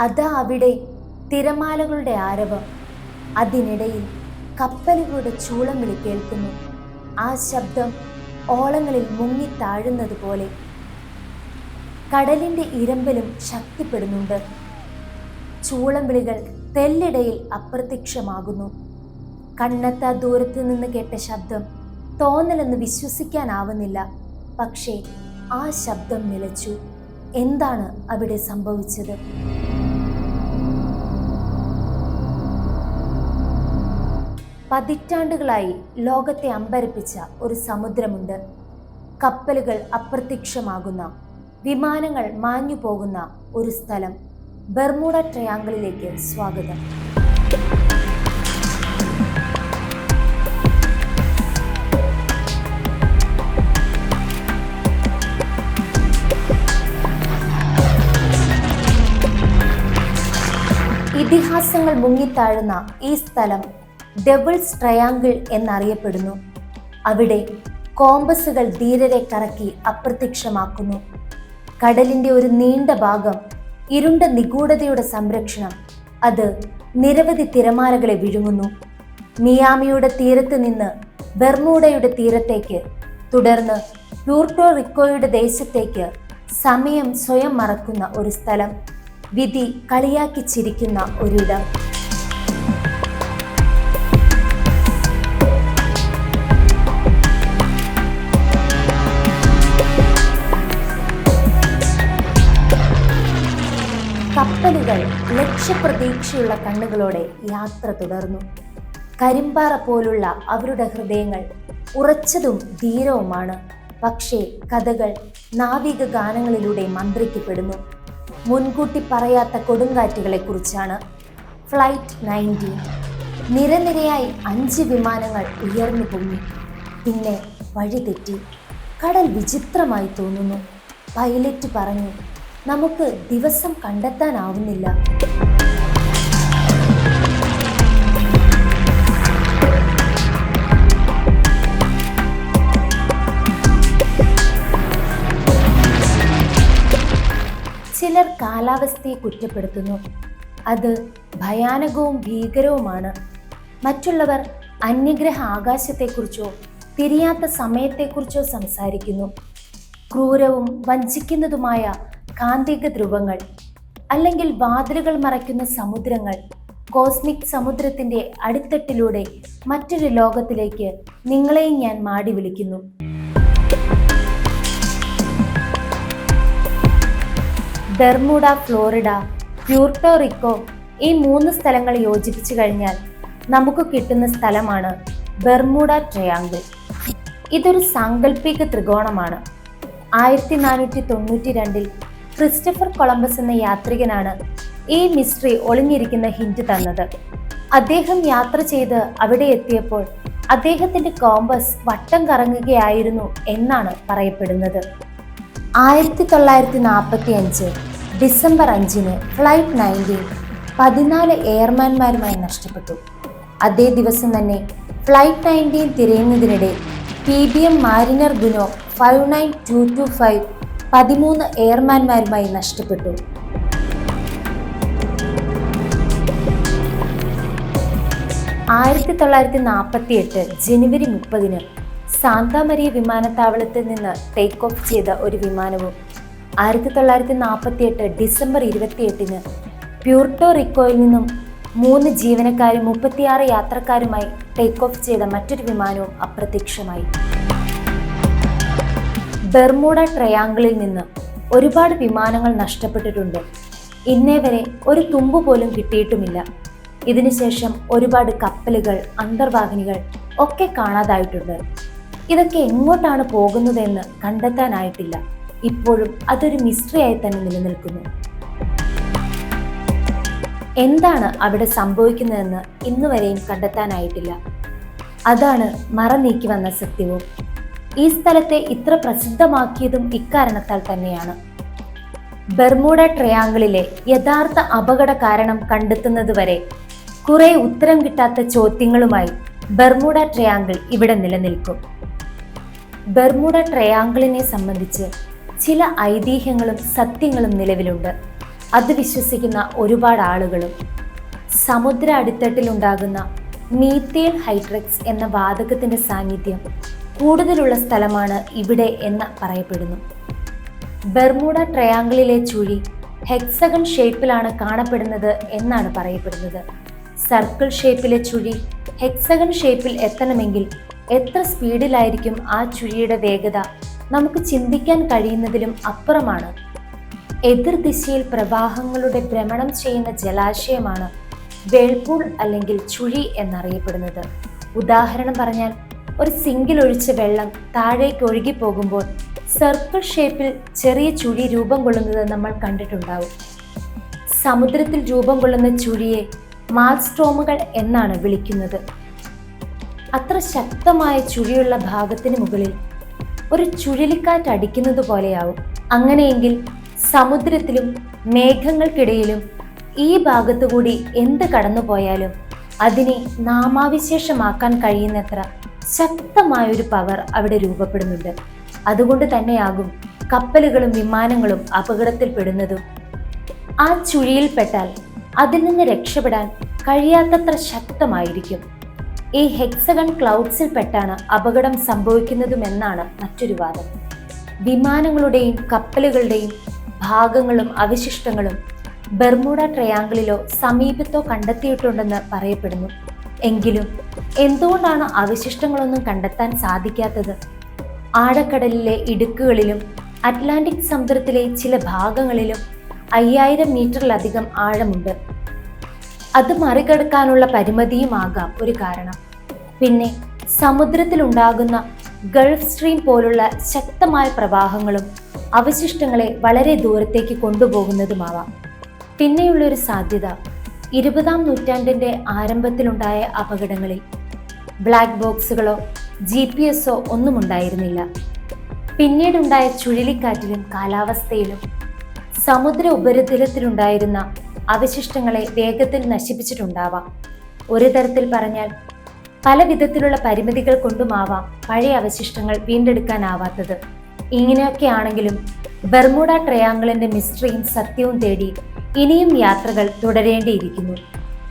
അതാ അവിടെ തിരമാലകളുടെ ആരവം. അതിനിടയിൽ കപ്പലുകളുടെ ചൂളം വിളി കേൾക്കുന്നു. ആ ശബ്ദം ഓളങ്ങളിൽ മുങ്ങി താഴുന്നത് പോലെ. കടലിന്റെ ഇരമ്പലും ശക്തിപ്പെടുന്നുണ്ട്. ചൂളം വിളികൾ തെല്ലിടയിൽ അപ്രത്യക്ഷമാകുന്നു. കണ്ണെത്താ ദൂരത്ത് നിന്ന് കേട്ട ശബ്ദം തോന്നലെന്ന് വിശ്വസിക്കാനാവുന്നില്ല. പക്ഷേ ആ ശബ്ദം നിലച്ചു. എന്താണ് അവിടെ സംഭവിച്ചത്? പതിറ്റാണ്ടുകളായി ലോകത്തെ അമ്പരപ്പിച്ച ഒരു സമുദ്രമുണ്ട്. കപ്പലുകൾ അപ്രത്യക്ഷമാകുന്ന വിമാനങ്ങൾ മാഞ്ഞു പോകുന്ന ഒരു സ്ഥലം. ബർമൂഡ ട്രയാങ്കിളിലേക്ക് സ്വാഗതം. ഇതിഹാസങ്ങൾ മുങ്ങിത്താഴുന്ന ഈ സ്ഥലം ഡെവിൾസ് ട്രയാങ്കിൾ എന്നറിയപ്പെടുന്നു. അവിടെ കോമ്പസുകൾ ധീരരെ കറക്കി അപ്രത്യക്ഷമാക്കുന്നു. കടലിന്റെ ഒരു നീണ്ട ഭാഗം ഇരുണ്ട നിഗൂഢതയുടെ സംരക്ഷണം അത് നിരവധി തിരമാലകളെ വിഴുങ്ങുന്നു. മിയാമിയുടെ തീരത്ത് നിന്ന് ബെർമൂഡയുടെ തീരത്തേക്ക് തുടർന്ന് പ്യൂർട്ടോ റിക്കോയുടെ ദേശത്തേക്ക് സമയം സ്വയം മറക്കുന്ന ഒരു സ്ഥലം വിധി കളിയാക്കി ചിരിക്കുന്ന ഒരിടം. കപ്പലുകൾ ലക്ഷ്യപ്രതീക്ഷയുള്ള കണ്ണുകളോടെ യാത്ര തുടർന്നു. കരിമ്പാറ പോലുള്ള അവരുടെ ഹൃദയങ്ങൾ ഉറച്ചതും ധീരവുമാണ്. പക്ഷേ കഥകൾ നാവിക ഗാനങ്ങളിലൂടെ മന്ത്രിക്കപ്പെടുന്നു. മുൻകൂട്ടി പറയാത്ത കൊടുങ്കാറ്റുകളെക്കുറിച്ചാണ്. Flight nineteen. നിരനിരയായി അഞ്ച് വിമാനങ്ങൾ ഉയർന്നു പൊങ്ങി. പിന്നെ വഴിതെറ്റി. കടൽ വിചിത്രമായി തോന്നുന്നു. പൈലറ്റ് പറഞ്ഞു നമുക്ക് ദിവസം കണ്ടെത്താനാവുന്നില്ല. ചിലർ കാലാവസ്ഥയെ കുറ്റപ്പെടുത്തുന്നു. അത് ഭയാനകവും ഭീകരവുമാണ്. മറ്റുള്ളവർ അന്യഗ്രഹ ആകാശത്തെക്കുറിച്ചോ തിരിയാത്ത സമയത്തെക്കുറിച്ചോ സംസാരിക്കുന്നു. ക്രൂരവും വഞ്ചിക്കുന്നതുമായ കാന്തിക ധ്രുവങ്ങൾ അല്ലെങ്കിൽ വാതിലുകൾ മറയ്ക്കുന്ന സമുദ്രങ്ങൾ കോസ്മിക് സമുദ്രത്തിന്റെ അടിത്തട്ടിലൂടെ മറ്റൊരു ലോകത്തിലേക്ക് നിങ്ങളെയും ഞാൻ മാടി വിളിക്കുന്നു. ബെർമുഡ ഫ്ലോറിഡ പ്യൂർട്ടോ റിക്കോ ഈ മൂന്ന് സ്ഥലങ്ങൾ യോജിപ്പിച്ചു കഴിഞ്ഞാൽ നമുക്ക് കിട്ടുന്ന സ്ഥലമാണ് ബെർമുഡ ട്രയാങ്കിൾ. ഇതൊരു സാങ്കല്പിക ത്രികോണമാണ്. ആയിരത്തി നാനൂറ്റി തൊണ്ണൂറ്റി രണ്ടിൽ ക്രിസ്റ്റഫർ കൊളംബസ് എന്ന യാത്രികനാണ് ഈ മിസ്റ്ററി ഒളിഞ്ഞിരിക്കുന്ന ഹിന്റ് തന്നത്. അദ്ദേഹം യാത്ര ചെയ്ത് അവിടെ എത്തിയപ്പോൾ അദ്ദേഹത്തിന്റെ കോമ്പസ് വട്ടം കറങ്ങുകയായിരുന്നു എന്നാണ് പറയപ്പെടുന്നത്. ആയിരത്തി തൊള്ളായിരത്തി നാൽപ്പത്തി അഞ്ച് ഡിസംബർ അഞ്ചിന് ഫ്ലൈറ്റ് നയന്റീൻ പതിനാല് എയർമാൻമാരുമായി നഷ്ടപ്പെട്ടു. അതേ ദിവസം തന്നെ ഫ്ലൈറ്റ് നയന്റീൻ തിരയുന്നതിനിടെ P B M mariner ഗുനോ five nine two two five പതിമൂന്ന് എയർമാൻമാരുമായി നഷ്ടപ്പെട്ടു. ആയിരത്തി തൊള്ളായിരത്തി നാൽപ്പത്തി എട്ട് ജനുവരി മുപ്പതിന് സാന്താമരിയ വിമാനത്താവളത്തിൽ നിന്ന് ടേക്ക് ഓഫ് ചെയ്ത ഒരു വിമാനവും ആയിരത്തി തൊള്ളായിരത്തി നാൽപ്പത്തി എട്ട് ഡിസംബർ ഇരുപത്തിയെട്ടിന് പ്യൂർട്ടോ റിക്കോയിൽ നിന്നും മൂന്ന് ജീവനക്കാരും മുപ്പത്തിയാറ് യാത്രക്കാരുമായി ടേക്ക് ഓഫ് ചെയ്ത മറ്റൊരു വിമാനവും അപ്രത്യക്ഷമായി. ബെർമൂഡ ട്രയാങ്കിളിൽ നിന്ന് ഒരുപാട് വിമാനങ്ങൾ നഷ്ടപ്പെട്ടിട്ടുണ്ട്. ഇന്നേ വരെ ഒരു തുമ്പ് പോലും കിട്ടിയിട്ടുമില്ല. ഇതിനുശേഷം ഒരുപാട് കപ്പലുകൾ അന്തർവാഹിനികൾ ഒക്കെ കാണാതായിട്ടുണ്ട്. ഇതൊക്കെ എങ്ങോട്ടാണ് പോകുന്നതെന്ന് കണ്ടെത്താനായിട്ടില്ല. ഇപ്പോഴും അതൊരു മിസ്റ്ററിയായി തന്നെ നിലനിൽക്കുന്നു. എന്താണ് അവിടെ സംഭവിക്കുന്നതെന്ന് ഇന്നുവരെയും കണ്ടെത്താനായിട്ടില്ല. അതാണ് മറ നീക്കി വന്ന സത്യവും. ഈ സ്ഥലത്തെ ഇത്ര പ്രസിദ്ധമാക്കിയതും ഇക്കാരണത്താൽ തന്നെയാണ്. ബെർമൂഡ ട്രയാങ്കിളിലെ യഥാർത്ഥ അപകട കാരണം കണ്ടെത്തുന്നതുവരെ കുറെ ഉത്തരം കിട്ടാത്ത ചോദ്യങ്ങളുമായി ബെർമൂഡ ട്രയാങ്കിൾ ഇവിടെ നിലനിൽക്കും. ബെർമൂഡ ട്രയാങ്കിളിനെ സംബന്ധിച്ച് ചില ഐതിഹ്യങ്ങളും സത്യങ്ങളും നിലവിലുണ്ട്. അത് വിശ്വസിക്കുന്ന ഒരുപാട് ആളുകളും സമുദ്ര അടിത്തട്ടിലുണ്ടാകുന്ന മീത്തേൽ ഹൈഡ്രക്സ് എന്ന വാതകത്തിന്റെ സാന്നിധ്യം കൂടുതലുള്ള സ്ഥലമാണ് ഇവിടെ എന്ന് പറയപ്പെടുന്നു. ബെർമൂഡ ട്രയാങ്കിളിലെ ചുഴി ഹെക്സഗൺ ഷേപ്പിലാണ് കാണപ്പെടുന്നത് എന്നാണ് പറയപ്പെടുന്നത്. സർക്കിൾ ഷേപ്പിലെ ചുഴി ഹെക്സഗൺ ഷേപ്പിൽ എത്തണമെങ്കിൽ എത്ര സ്പീഡിലായിരിക്കും ആ ചുഴിയുടെ വേഗത നമുക്ക് ചിന്തിക്കാൻ കഴിയുന്നതിലും അപ്പുറമാണ്. എതിർദിശയിൽ പ്രവാഹങ്ങളുടെ ഭ്രമണം ചെയ്യുന്ന ജലാശയമാണ് വേൾപൂൾ അല്ലെങ്കിൽ ചുഴി എന്നറിയപ്പെടുന്നത്. ഉദാഹരണം പറഞ്ഞാൽ ഒരു സിങ്കിൽ ഒഴിച്ച വെള്ളം താഴേക്ക് ഒഴുകി പോകുമ്പോൾ സർക്കിൾ ഷേപ്പിൽ ചെറിയ ചുഴി രൂപം കൊള്ളുന്നത് നമ്മൾ കണ്ടിട്ടുണ്ടാവും. സമുദ്രത്തിൽ രൂപം കൊള്ളുന്ന ചുഴിയെ മാൽസ്ട്രോമുകൾ എന്നാണ് വിളിക്കുന്നത്. അത്ര ശക്തമായ ചുഴിയുള്ള ഭാഗത്തിന് മുകളിൽ ഒരു ചുഴലിക്കാറ്റ് അടിക്കുന്നത് പോലെയാവും. അങ്ങനെയെങ്കിൽ സമുദ്രത്തിലും മേഘങ്ങൾക്കിടയിലും ഈ ഭാഗത്തുകൂടി എന്ത് കടന്നുപോയാലും അതിനെ നാമാവിശേഷമാക്കാൻ കഴിയുന്നത്ര ശക്തമായൊരു പവർ അവിടെ രൂപപ്പെടുന്നുണ്ട്. അതുകൊണ്ട് തന്നെയാകും കപ്പലുകളും വിമാനങ്ങളും അപകടത്തിൽപ്പെടുന്നതും. ആ ചുഴിയിൽപ്പെട്ടാൽ അതിൽ നിന്ന് രക്ഷപ്പെടാൻ കഴിയാത്തത്ര ശക്തമായിരിക്കും. ഈ ഹെക്സഗൺ ക്ലൗഡ്സിൽപ്പെട്ടാണ് അപകടം സംഭവിക്കുന്നതുമെന്നാണ് മറ്റൊരു വാദം. വിമാനങ്ങളുടെയും കപ്പലുകളുടെയും ഭാഗങ്ങളും അവശിഷ്ടങ്ങളും ബർമുഡ ട്രയാങ്കിളിലോ സമീപത്തോ കണ്ടെത്തിയിട്ടുണ്ടെന്ന് പറയപ്പെടുന്നു. എങ്കിലും എന്തുകൊണ്ടാണ് അവശിഷ്ടങ്ങളൊന്നും കണ്ടെത്താൻ സാധിക്കാത്തത്? ആഴക്കടലിലെ ഇടുക്കുകളിലും അറ്റ്ലാന്റിക് സമുദ്രത്തിലെ ചില ഭാഗങ്ങളിലും അയ്യായിരം മീറ്ററിലധികം ആഴമുണ്ട്. അത് മറികടക്കാനുള്ള പരിമിതിയുമാകാം ഒരു കാരണം. പിന്നെ സമുദ്രത്തിലുണ്ടാകുന്ന ഗൾഫ് സ്ട്രീം പോലുള്ള ശക്തമായ പ്രവാഹങ്ങളും അവശിഷ്ടങ്ങളെ വളരെ ദൂരത്തേക്ക് കൊണ്ടുപോകുന്നതുമാവാം. പിന്നെയുള്ളൊരു സാധ്യത ഇരുപതാം നൂറ്റാണ്ടിന്റെ ആരംഭത്തിലുണ്ടായ അപകടങ്ങളിൽ ബ്ലാക്ക് ബോക്സുകളോ ജി പി എസോ ഒന്നും ഉണ്ടായിരുന്നില്ല പിന്നീടുണ്ടായ ചുഴലിക്കാറ്റിലും കാലാവസ്ഥയിലും സമുദ്ര ഉപരിതലത്തിലുണ്ടായിരുന്ന അവശിഷ്ടങ്ങളെ വേഗത്തിൽ നശിപ്പിച്ചിട്ടുണ്ടാവാം. ഒരു തരത്തിൽ പറഞ്ഞാൽ പല വിധത്തിലുള്ള പരിമിതികൾ കൊണ്ടുമാവാം പഴയ അവശിഷ്ടങ്ങൾ വീണ്ടെടുക്കാനാവാത്തത്. ഇങ്ങനെയൊക്കെയാണെങ്കിലും ബർമുഡ ട്രയാങ്കിളിന്റെ മിസ്റ്ററിയും സത്യവും തേടി ഇനിയും യാത്രകൾ തുടരേണ്ടിയിരിക്കുന്നു